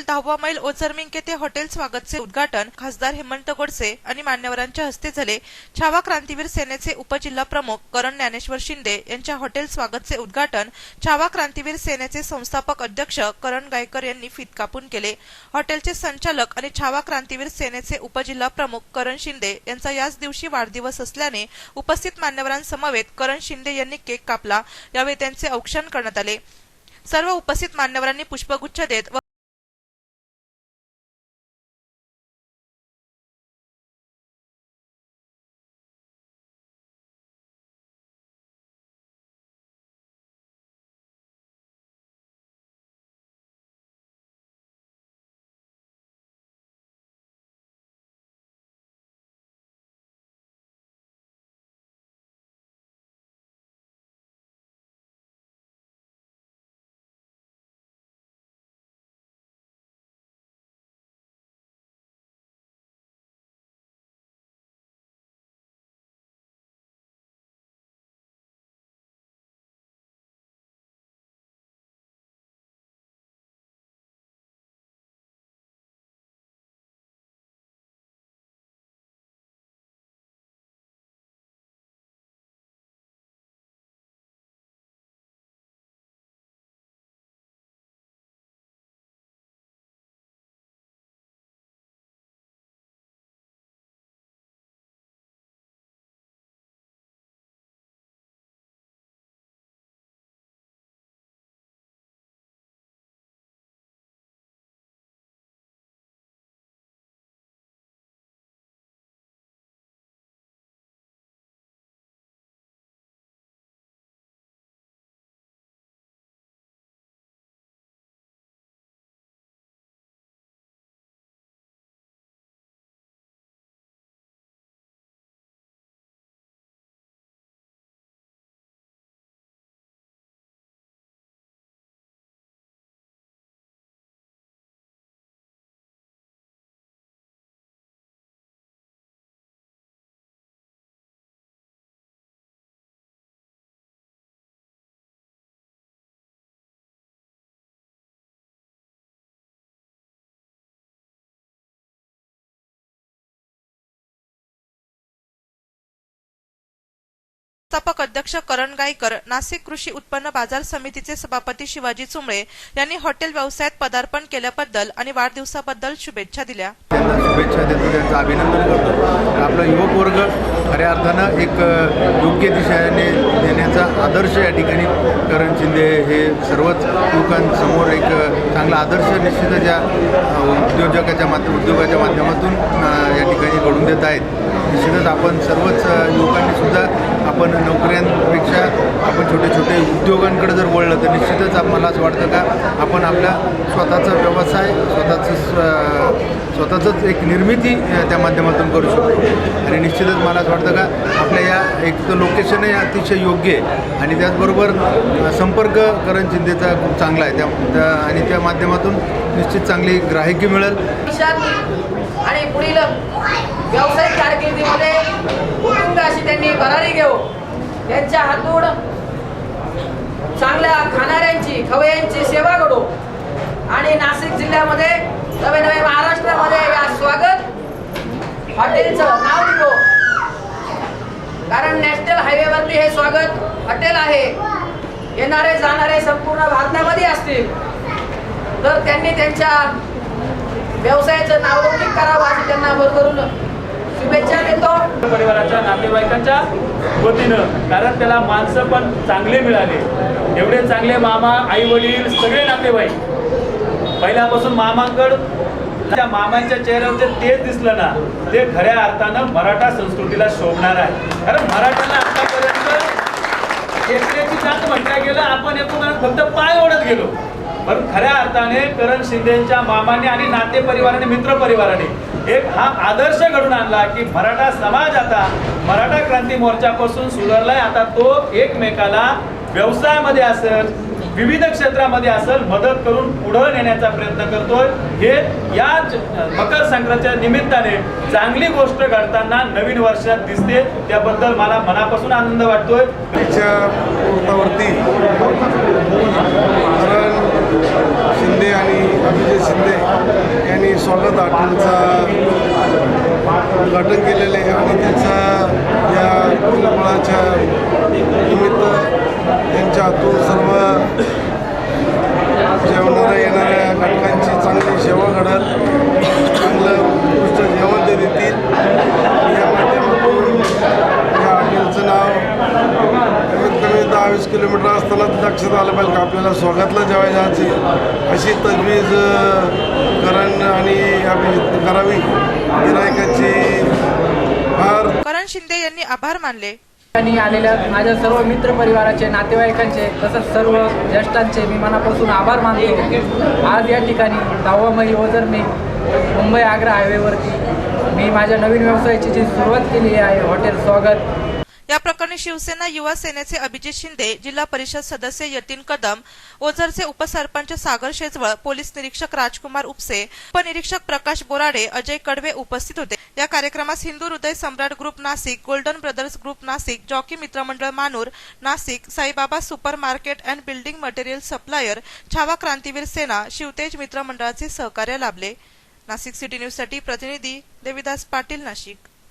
येथील दहावा मैल ओझरमिंक ते हॉटेल स्वागतचे उद्घाटन खासदार हेमंत गोडसे आणि मान्यवरांच्या हस्ते झाले. छावा क्रांतीवीर सेनेचे उपजिल्हा प्रमुख करण ज्ञानेश्वर शिंदे यांच्या हॉटेल स्वागतचे उद्घाटन छावा क्रांतीवीर सेनेचे संस्थापक अध्यक्ष करण गायकर यांनी फीत कापून केले. हॉटेलचे संचालक आणि छावा क्रांतीवीर सेनेचे उपजिल्हा प्रमुख करण शिंदे यांचा याच दिवशी वाढदिवस असल्याने उपस्थित मान्यवरांसमवेत करण शिंदे यांनी केक कापला. यावेळी त्यांचे औक्षण करण्यात आले. सर्व उपस्थित मान्यवरांनी पुष्पगुच्छ देत व संस्थापक अध्यक्ष करण गायकर नाशिक कृषी उत्पन्न बाजार समितीचे सभापती शिवाजी चुमळे यांनी हॉटेल व्यवसायात पदार्पण केल्याबद्दल आणि वाढदिवसाबद्दल शुभेच्छा दिल्या. त्यांना शुभेच्छा देतो त्यांचं अभिनंदन करतो. आपला युवक वर्ग खऱ्या अर्थानं एक योग्य दिशेने देण्याचा आदर्श या ठिकाणी करण शिंदे हे सर्वच युवकांसमोर एक चांगला आदर्श निश्चितच या उद्योजकाच्या माध्यम उद्योगाच्या माध्यमातून या ठिकाणी घडून देत आहेत. निश्चितच आपण सर्वच युवकांनी सुद्धा आपण नोकऱ्यांपेक्षा आपण छोटे छोटे उद्योगांकडे जर वळलं तर निश्चितच मला असं वाटतं का आपण आपला स्वतःचा व्यवसाय स्वतःचं स्व- स्वतःचंच एक निर्मिती त्या माध्यमातून करू शकतो. आणि निश्चितच मला असं वाटतं का आपल्या या एक तर लोकेशनही अतिशय योग्य आहे आणि त्याचबरोबर संपर्क करण चिंतेचा खूप चांगला आहे. त्या त्या- आणि त्या माध्यमातून निश्चित चांगली ग्राहकी मिळेल. आणि पुढील व्यावसायिक कारकिर्दीमध्ये उत्तुंग अशी त्यांनी भरारी घेऊ त्यांच्या हातून चांगल्या खाणाऱ्यांची खवयांची सेवा घडू आणि नाशिक जिल्ह्यामध्ये नवे नवे महाराष्ट्रामध्ये या स्वागत हॉटेलचं नाव निघो कारण नॅशनल हायवेवरती हे स्वागत हॉटेल आहे. येणारे जाणारे संपूर्ण भारतामध्ये असतील. तर त्यांनी त्यांच्या व्यवसायाचं नावलौकिक करावं असं त्यांना भरभरून शुभेच्छा देतो. परिवाराच्या नातेवाईकांच्या वतीनं कारण त्याला माणसं पण चांगले मिळाले. एवढे चांगले मामा आई वडील सगळे नातेवाईक. पहिल्यापासून मामांकड त्या मामांच्या चेहऱ्यावर तेच दिसलं ना ते खऱ्या अर्थानं मराठा संस्कृतीला शोभणार आहे. कारण मराठ्यांना आतापर्यंत एकट्याची जात म्हटल्या गेलं आपण एकूण फक्त पाय ओढत गेलो. पण खऱ्या अर्थाने करण शिंदेच्या मामाने आणि नाते परिवाराने मित्र परिवाराने एक हा आदर्श घडून आणला की मराठा समाज आता मराठा क्रांती मोर्चापासून सुधारलाय. आता तो एकमेकाला व्यवसायामध्ये असेल विविध क्षेत्रामध्ये असेल मदत करून पुढं नेण्याचा प्रयत्न करतोय. हे या मकर संक्रांतीच्या निमित्ताने चांगली गोष्ट घडताना नवीन वर्षात दिसते. त्याबद्दल मला मनापासून आनंद वाटतोय त्याच्या पोटावरती कारण शिंदे आणि अभिजित शिंदे यांनी स्वागत हॉटेलचा उद्घाटन केलेले आहे आणि त्याचा या दिनबळाच्या निमित्त त्यांच्या हातून सर्व जेवणाऱ्या येणाऱ्या घटकांची चांगली सेवा घडल. चांगलं उत्कृष्ट जेवण ते देतील या माध्यमातून या हॉटेलचं नाव कमीत कमी दहा वीस किलोमीटर असताना लक्षात आलं पाहिजे का? आपल्याला स्वागतला जेवायला जायचे अशी तजवीज करण आणि करावी. गिरायकाची फार करण शिंदे यांनी आभार मानले. ठिकाणी आलेल्या माझ्या सर्व मित्र परिवाराचे नातेवाईकांचे तसंच सर्व ज्येष्ठांचे मी मनापासून आभार मानतो. आज या ठिकाणी दहावा मै ओझर मी मुंबई आग्रा हायवेवरती मी माझ्या नवीन व्यवसायाची जी सुरुवात केली आहे हॉटेल स्वागत या शिवसेना युवा सेनेचे अभिजित शिंदे जिल्हा परिषद सदस्य यतीन कदम ओझरचे उपसरपंच सागर शेजवळ पोलीस निरीक्षक राजकुमार उपसे उपनिरीक्षक प्रकाश बोराडे अजय कडवे उपस्थित होते. या कार्यक्रमास Hindu Hriday Samrat group Nashik golden brothers group Nashik jockey मित्रमंडळ Manur Nashik Saibaba super market and building material supplier Chhava Krantiveer Sena Shivtej मित्रमंडळाचे सहकार्य लाभले. नाशिक सिटी न्यूजसाठी प्रतिनिधी देविदास पाटील नाशिक.